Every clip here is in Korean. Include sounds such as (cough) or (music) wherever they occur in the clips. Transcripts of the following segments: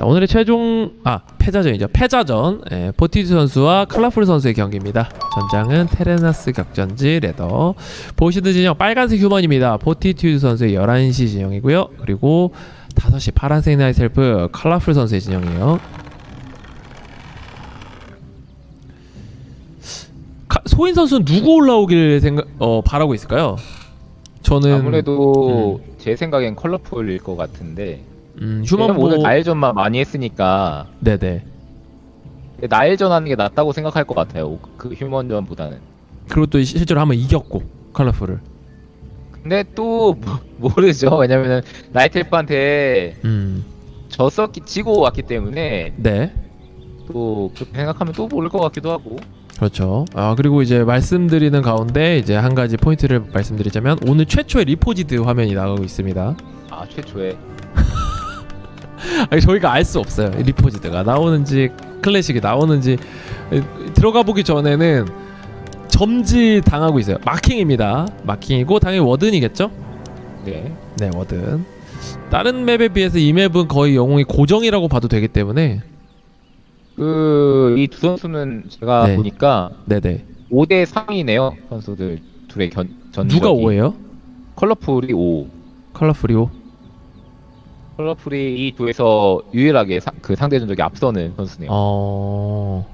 자, 오늘의 최종 아 패자전이죠. 패자전 예, 포티즈 선수와 칼라풀 선수의 경기입니다. 전장은 테레나스 격전지 레더 보시드 진영 빨간색 휴먼입니다. 포티튜즈 선수의 11시 진영이고요. 그리고 5시 파란색 나이셀프 칼라풀 선수의 진영이에요. 카- 소인 선수는 누구 올라오길 생각 어 바라고 있을까요? 저는 아무래도 제 생각엔 컬러풀일 것 같은데 음, 휴먼 휴먼 오늘 보 나일전만 많이 했으니까 네네 나일전 하는 게 낫다고 생각할 것 같아요. 그 휴먼전보다는. 그리고 또 실제로 한번 이겼고 칼라풀을 근데 또 모- 모르죠. 왜냐면은 나이텔프한테 음, 졌었기 지고 왔기 때문에 네 또 그렇게 생각하면 또 모를 것 같기도 하고. 그렇죠. 아 그리고 이제 말씀드리는 가운데 이제 한 가지 포인트를 말씀드리자면 오늘 최초의 리포지드 화면이 나가고 있습니다. 아 최초에 아니, 저희가 알 수 없어요. 이 리포지드가 나오는지 클래식이 나오는지 에, 들어가 보기 전에는 점지 당하고 있어요. 마킹입니다. 마킹이고 당연히 워든이겠죠? 네. 네 워든. 다른 맵에 비해서 이 맵은 거의 영웅이 고정이라고 봐도 되기 때문에 그 이 두 선수는 제가 네. 보니까 네네. 5대 3이네요. 선수들 둘의 견, 전적이. 누가 5예요? 컬러풀이 5. 컬러풀이오. 컬러풀이 이 두에서 유일하게 사- 그 상대 전적이 앞서는 선수네요. 어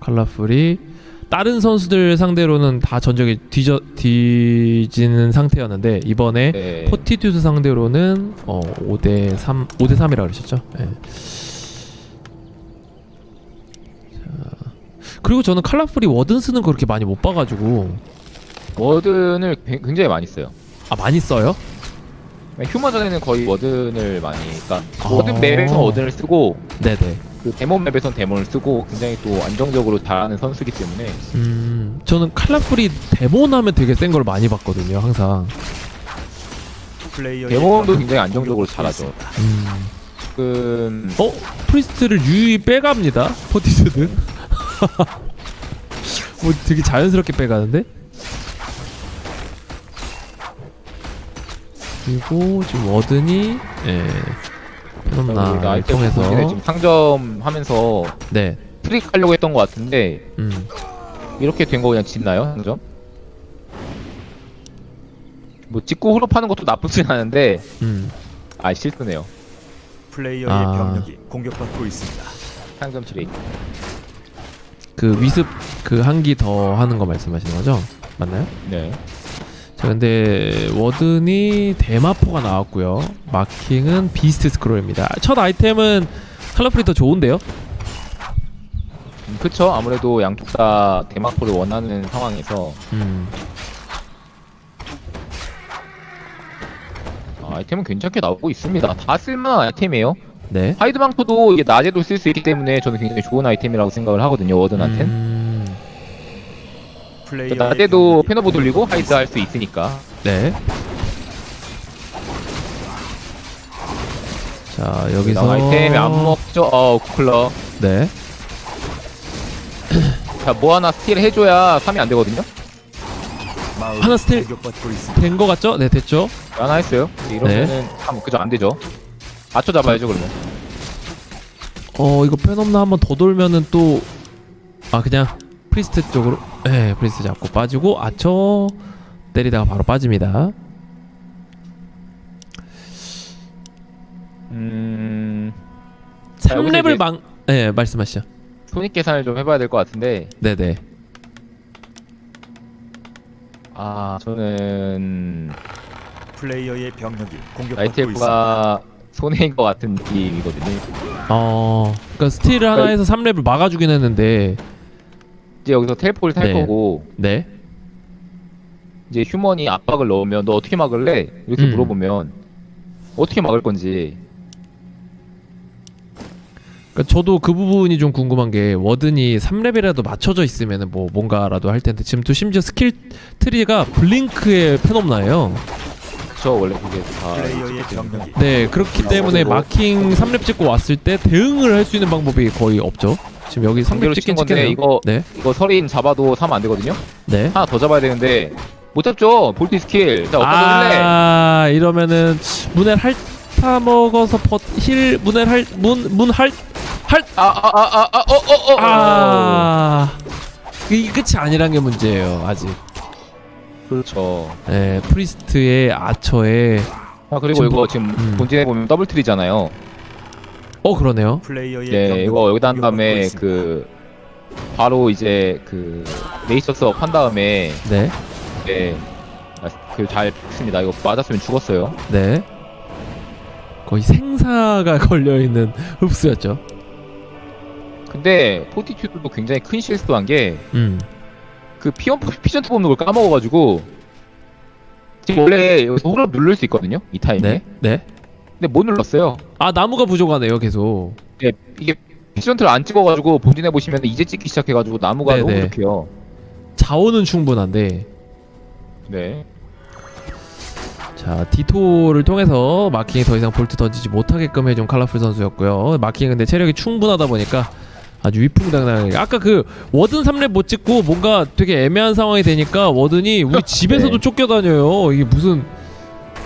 컬러풀이 다른 선수들 상대로는 다 전적이 뒤져 뒤지는 상태였는데 이번에 네. 포티튜스 상대로는 어 5대 3 5대 3이라 그러셨죠? 예. 자, 그리고 저는 칼라풀이 워든 쓰는 거 그렇게 많이 못 봐가지고 워든을 굉- 굉장히 많이 써요. 아 많이 써요? 휴머전에는 거의 워든을 많이, 그러니까 아. 워든 맵에서 워든을 쓰고 네네. 그 데몬 맵에선 데몬을 쓰고 굉장히 또 안정적으로 잘하는 선수이기 때문에 음 저는 칼라풀이 데몬하면 되게 센 걸 많이 봤거든요 항상. 플레이어의 데몬도 굉장히 안정적으로 잘하죠. 음. 지금 어? 프리스트를 유유히 빼갑니다. 포티스는. (laughs) 뭐 되게 자연스럽게 빼가는데? 그리고 지금 워든이 예. 페놈나를 아이템 통해서 지금 상점하면서 네. 트릭 하려고 했던 것 같은데 음. 이렇게 된 거 그냥 짓나요 상점? 뭐 찍고 후럽하는 것도 나쁘진 않은데 음. 아 실수네요 플레이어의 아. 병력이 공격받고 있습니다. 상점 트릭 그 위습 그 한기 더 하는 거 말씀하시는 거죠? 맞나요? 네 자 근데 워든이 대마포가 나왔고요. 마킹은 비스트 스크롤입니다. 첫 아이템은 칼라풀이 더 좋은데요? 음, 그쵸 아무래도 양쪽 다 대마포를 원하는 상황에서 음. 아, 아이템은 괜찮게 나오고 있습니다 다 쓸만한 아이템이에요 네. 하이드 망토도 이게 낮에도 쓸 수 있기 때문에 저는 굉장히 좋은 아이템이라고 생각을 하거든요 워든한텐 음. 플레이어의 낮에도 병력이 페너보 돌리고 하이드 할. 수 있으니까 네. 자 여기서 아이템이 안 먹죠 어 쿠클러 네. (clears throat) 자 뭐 하나 스틸 해줘야 3이 안 되거든요 하나 스틸. 된 거 같죠? 네 됐죠. 하나 했어요 이러면은 네. 참 그죠 안 되죠 맞춰 잡아야죠 그러면 어 이거 페넘나 한번 더 돌면은 또 아 그냥 프리스트 쪽으로 네 프리스트 잡고 빠지고 아처 때리다가 바로 빠집니다. 음 자, 여기서 3렙을 이제- 망. 네 말씀하시죠. 손익 계산을 좀 해봐야 될 것 같은데 네네. 아 저는 플레이어의 병력이 공격받고 있습니다. 손해인 것 같은 느낌이거든요 어, 그러니까 스틸을 하나 해서 3렙을 막아주긴 했는데, 이제 여기서 텔포를 탈 네. 거고 네. 이제 휴먼이 압박을 넣으면 너 어떻게 막을래? 이렇게 음. 물어보면 어떻게 막을 건지 그러니까 저도 그 부분이 좀 궁금한 게 워든이 3렙이라도 맞춰져 있으면 뭐 뭔가라도 할 텐데 지금 또 심지어 스킬 트리가 블링크의 페놈나예요. 그쵸 원래 그게 다 플레이어의 병력이 네, 그렇기 아, 때문에? 마킹 3렙 찍고 왔을 때 대응을 할 수 있는 방법이 거의 없죠. 지금 여기 3렙 상대로 찍긴 찍은 건데 찍겠네요. 이거 네, 이거 서린 잡아도 3안 되거든요? 네. 하나 더 잡아야 되는데 못 잡죠 볼티 스킬 자 어떤 아, 이러면은 문을 할타 먹어서 버, 힐 문을 할문 문할 아아아아어어어 아. 이 끝이 아니란 게 문제예요. 아직. 그렇죠. 예, 프리스트의 아처의 아 그리고 지금 이거 뭐- 지금 음. 본진에 보면 더블 트리잖아요. 어 그러네요. 플레이어의 네, 이거 여기다 한 다음에. 그 바로 이제 그 레이서스업 한 다음에 네. 네. 그잘 했습니다. 이거 맞았으면 죽었어요. 네. 거의 생사가 (laughs) 걸려 있는 흡수였죠. 근데 포티튜드도 굉장히 큰 실수한 게 음. 그 피언 피전트 뽑는 걸 까먹어가지고 지금 원래 여기서 홀업 누를 수 있거든요. 이 타임에. 네. 네. 근데 못 눌렀어요. 아 나무가 부족하네요. 계속. 네, 이게 피전트를 안 찍어가지고 본진에 보시면 이제 찍기 시작해가지고 나무가 네, 너무 네. 부족해요. 자원은 충분한데 네. 자 디토를 통해서 마킹이 더 이상 볼트 던지지 못하게끔 해준 칼라풀 선수였고요. 마킹 근데 체력이 충분하다 보니까 아주 위풍당당하게 아까 그 워든 3렙 못 찍고 뭔가 되게 애매한 상황이 되니까 워든이 우리 (laughs) 집에서도 네. 쫓겨다녀요. 이게 무슨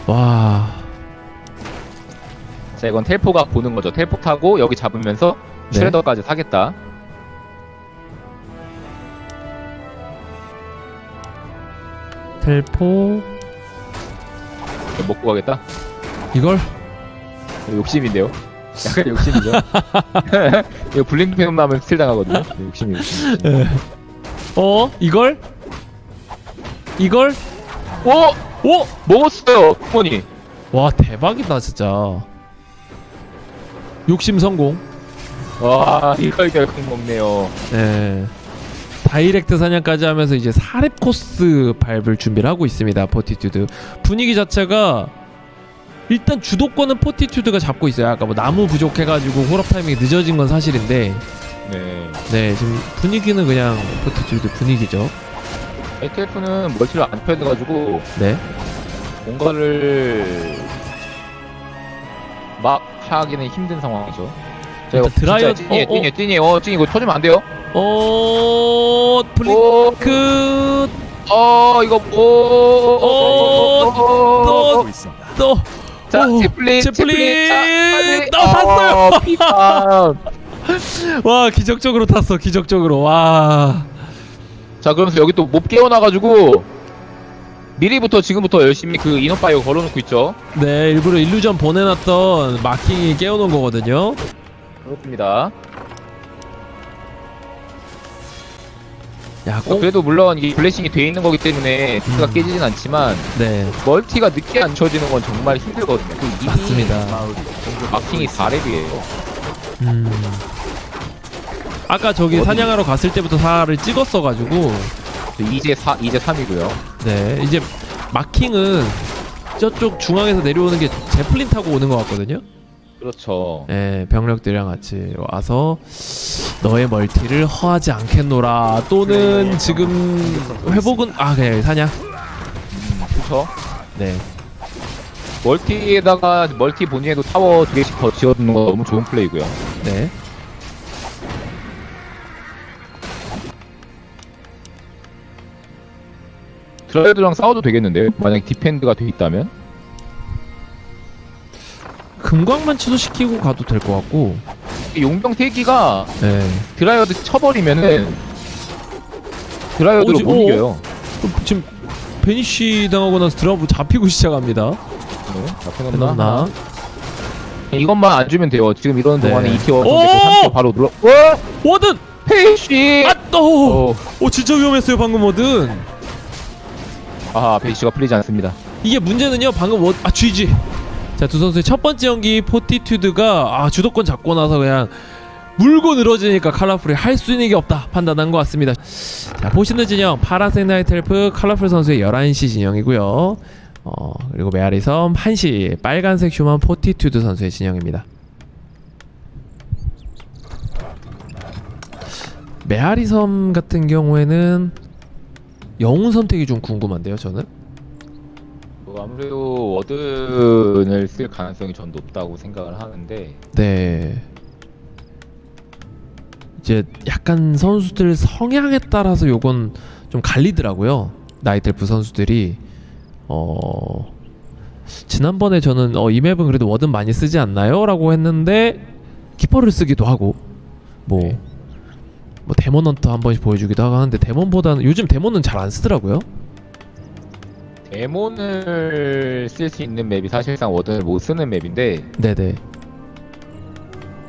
와 자 이건 텔포가 보는 거죠. 텔포 타고 여기 잡으면서 네. 슈레더까지 사겠다. 텔포 먹고 가겠다. 이걸 욕심인데요. 약간 욕심이죠. (laughs) (laughs) 이거 블링크 나면 스틸 당하거든요. 네, 욕심이 욕심. 어 이걸 이걸 오! 오! 먹었어요, 부모니. 와 대박이다 진짜 욕심 성공. 와, 이걸 결국 먹네요. 예 다이렉트 사냥까지 하면서 이제 사렙 코스 밟을 준비를 하고 있습니다 포티튜드. 분위기 자체가 일단 주도권은 포티튜드가 잡고 있어요. 아까 뭐 나무 부족해가지고 홀업 타이밍이 늦어진 건 사실인데. 네. 네 지금 분위기는 그냥 포티튜드 분위기죠. ATF는 멀티를 안 펴야 돼가지고 네. 뭔가를 막 하기는 힘든 상황이죠. 자, 이거 일단 드라이어- 진짜 찐이에요, 어, 어. 찐이에요, 찐이에요. 어, 찐 이거 터지면 안 돼요. 어... 오, 블링크 어, 이거 오, 어, 또- 하고 있습니다. 또 자, 오, 제플린, 제플린! 자, 나 탔어요! 어. (laughs) 와 기적적으로 탔어 기적적으로 와 자, 그러면서 여기 또 못 깨어나가지고 미리부터 지금부터 열심히 그 이너파이어 걸어놓고 있죠. 네, 일부러 일루전 보내놨던 마킹이 깨워놓은 거거든요. 그렇습니다. 야, 어, 꼭, 그래도 물론 이게 블레싱이 돼 있는 거기 때문에 디스가 음. 깨지진 않지만 네, 멀티가 늦게 안 쳐지는 건 정말 힘들거든요. 그 이미 맞습니다. 마킹이 있습니다. 4렙이에요. 음. 아까 저기 어디? 사냥하러 갔을 때부터 4를 찍었어가지고, 이제 4, 이제 3이고요. 네, 이제 마킹은 저쪽 중앙에서 내려오는 게 제플린 타고 오는 것 같거든요. 그렇죠. 네, 병력들이랑 같이 와서 너의 멀티를 허하지 않겠노라. 또는 지금 회복은 아 그냥 사냥. 음, 그렇죠. 네, 멀티에다가 멀티 본진에도 타워 두 개씩 더 지어두는 거 너무 좋은 플레이고요. 네. 드라이드랑 싸워도 되겠는데요? 만약 디펜드가 돼 있다면? 금광만 취소시키고 가도 될 것 같고. 용병 3기가 네. 드라이어드 쳐버리면은 드라이어드로 오 지- 못 오. 이겨요. 어, 지금 베니쉬 당하고 나서 드라브 잡히고 (laughs) 시작합니다. 네, 자, 페노나. 페노나. 이것만 안 주면 돼요. 지금 이러는 네. 동안에 2티어, 오! 3티어 바로 눌러. 와! 워든! 페이시! 아, 또! 어. 오, 진짜 위험했어요, 방금 워든. 아, 페이시가 풀리지 않습니다. 이게 문제는요, 방금 워, 아, GG. 자, 두 선수의 첫 번째 연기 포티튜드가 아, 주도권 잡고 나서 그냥 물고 늘어지니까 칼라풀이 할 수 있는 게 없다 판단한 것 같습니다. 자, 보시는 진영 파란색 나이트엘프 칼라풀 선수의 11시 진영이고요. 어, 그리고 메아리 섬 1시 빨간색 휴먼 포티튜드 선수의 진영입니다. 메아리 섬 같은 경우에는 영웅 선택이 좀 궁금한데요, 저는. 뭐 아무래도 워든을 쓸 가능성이 전 높다고 생각을 하는데 네. 이제 약간 선수들 성향에 따라서 요건 좀 갈리더라고요. 나이텔프 선수들이 어 지난번에 저는 어, 이 맵은 그래도 워든 많이 쓰지 않나요? 라고 했는데 키퍼를 쓰기도 하고 뭐, 네. 뭐 데몬 헌터 한 번씩 보여주기도 하고 하는데 데몬보다는 요즘 데몬은 잘 안 쓰더라고요. 데몬을 쓸 수 있는 맵이 사실상 워든을 못 쓰는 맵인데 네네.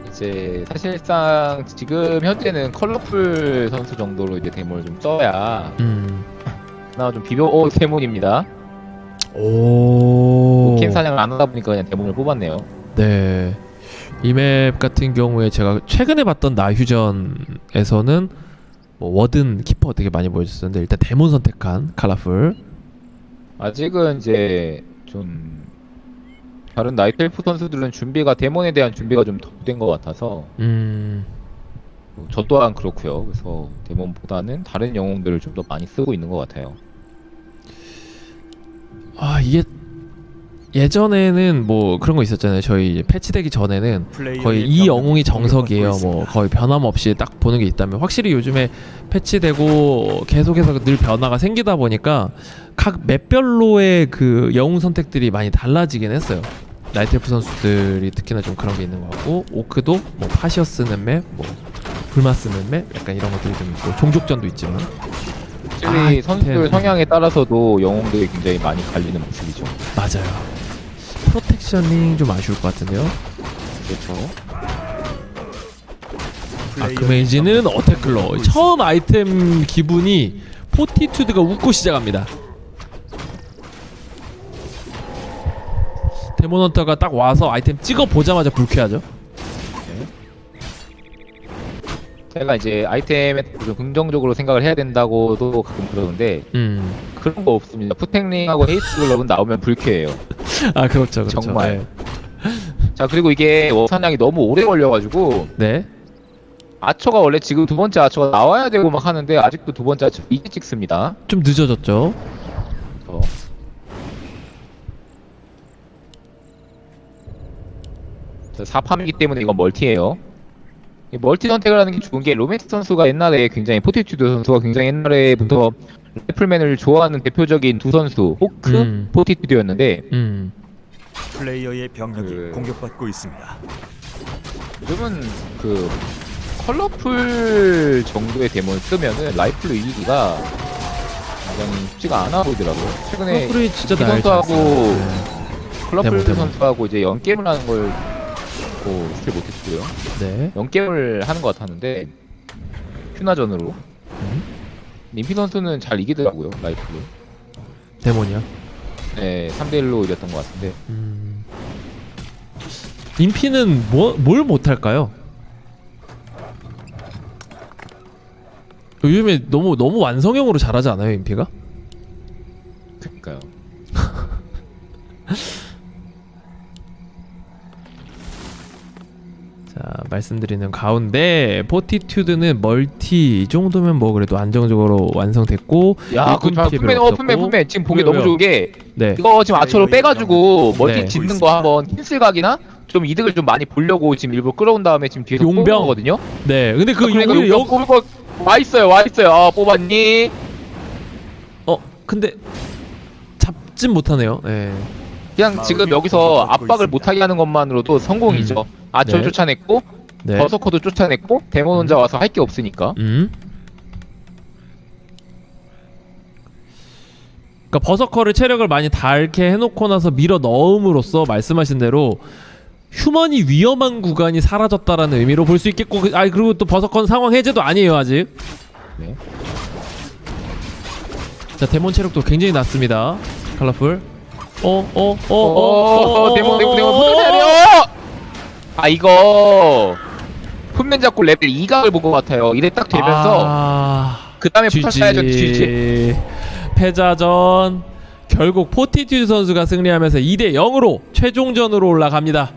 이제 사실상 지금 현재는 컬러풀 선수 정도로 이제 데몬을 좀 써야 음. 그나마 좀 비벼 오 데몬입니다. 오. 캠 사냥을 안 하다 보니까 그냥 데몬을 뽑았네요. 네. 이 맵 같은 경우에 제가 최근에 봤던 나휴전에서는 뭐 워든 키퍼 되게 많이 보여줬었는데 일단 데몬 선택한 칼라풀. 아직은 이제 좀 다른 나이트엘프 선수들은 준비가 데몬에 대한 준비가 좀더된것 같아서 음. 뭐저 또한 그렇고요. 그래서 데몬보다는 다른 영웅들을 좀 더 많이 쓰고 있는 것 같아요. 아 이게 예전에는 뭐 그런 거 있었잖아요. 저희 이제 패치되기 전에는 거의 이 영웅이 정석이에요. 뭐. 거의 변함없이 딱 보는 게 있다면 확실히 요즘에 패치되고 계속해서 늘 변화가 생기다 보니까 각 맵별로의 그 영웅 선택들이 많이 달라지긴 했어요. 나이트프 선수들이 특히나 좀 그런 게 있는 것 같고 오크도 뭐 파시어 쓰는 맵, 뭐 불마 쓰는 맵, 약간 이런 것들이 좀 있고 종족전도 있지만 확실히 아, 선수들 네. 성향에 따라서도 영웅들이 굉장히 많이 갈리는 모습이죠. 맞아요. 프로텍셔닝 좀 아쉬울 것 같은데요. 그렇죠. 아크메이지는 있습니다. 처음 아이템 기분이 포티투드가 웃고 시작합니다 데모넌터가 딱 와서 아이템 찍어 보자마자 불쾌하죠 제가 이제 아이템에 좀 긍정적으로 생각을 해야 된다고도 가끔 그러는데 음아 그런 거 없습니다. 푸탱링하고 헤이트 글러브는 나오면 불쾌해요. (laughs) 그렇죠 그렇죠 정말. (laughs) 자 그리고 이게 워사냥이 너무 오래 걸려가지고 네, 아처가 원래 지금 두 번째 아처가 나와야 되고 막 하는데 아직도 두 번째 아처 이제 찍습니다. 네. 좀 늦어졌죠 어. 자, 4팜이기 때문에 이건 멀티예요. 이 멀티 선택을 하는 게 좋은 게 로맨스 선수가 옛날에 굉장히 포티튜드 선수가 굉장히 옛날에부터 래플맨을 좋아하는 대표적인 두 선수 호크, 음. 포티튜드였는데 음 플레이어의 병력이 그- 공격받고 있습니다. 요즘은 그 컬러풀 정도의 데몬을 쓰면은 라이플로 이기기가 굉장히 쉽지가 않아 보이더라고요. 최근에 프리 진짜 선수하고 컬러풀 데몬, 데몬. 선수하고 이제 연게임을 하는 걸 뭐, 스틸 못했고요. 네 연게임을 하는 것 같았는데 휴나전으로 음? 님피 선수는 잘 이기더라고요 라이플로. 데몬이요 네, 3대 1로 이겼던 것 같은데 음 인피는 뭐, 뭘 못할까요? 요즘에 너무 너무 완성형으로 잘하지 않아요 인피가? 그러니까요. 자 말씀드리는 가운데 포티튜드는 멀티 이 정도면 뭐 그래도 안정적으로 완성됐고 야, 그 일꾼 피해 품맨, 어, 품맨, 없었고. 품맨. 지금 보기 왜요, 너무? 좋은 게 네 이거 지금 아처로 빼가지고 멀티 네. 짓는 거 한번 캔슬 각이나 좀 이득을 좀 많이 보려고 지금 일부러 끌어온 다음에 지금 뒤에서 용병. 뽑은 거거든요. 네, 근데 그 그러니까 용병 용병 뽑을 거와 있어요, 와 있어요. 아, 뽑았니? 어 근데 잡진 못하네요. 네. 그냥 지금 여기서 압박을. 못하게 하는 것만으로도 성공이죠. 아처 네. 쫓아냈고 네. 버서커도 쫓아냈고 데몬 혼자 와서 할 게 없으니까. 음. 그러니까 버서커를 체력을 많이 닳게 해놓고 나서 밀어 넣음으로써 말씀하신 대로 휴먼이 위험한 구간이 사라졌다라는 의미로 볼 수 있겠고, 그- 아 그리고 또 버서커는 상황 해제도 아니에요 아직. 네. 자 데몬 체력도 굉장히 낮습니다. 컬러풀. 어, 어, 어, 어, 어, 데몬, 데몬, 데몬, 어, 붙어야 돼요! 아, 이거. 품맨 잡고 레벨 2각을 본 것 같아요. 이래 딱 되면서, 아, 그 다음에 붙었어야죠, GG. GG. 패자전 결국 포티튜드 선수가 승리하면서 2대 0으로 최종전으로 올라갑니다.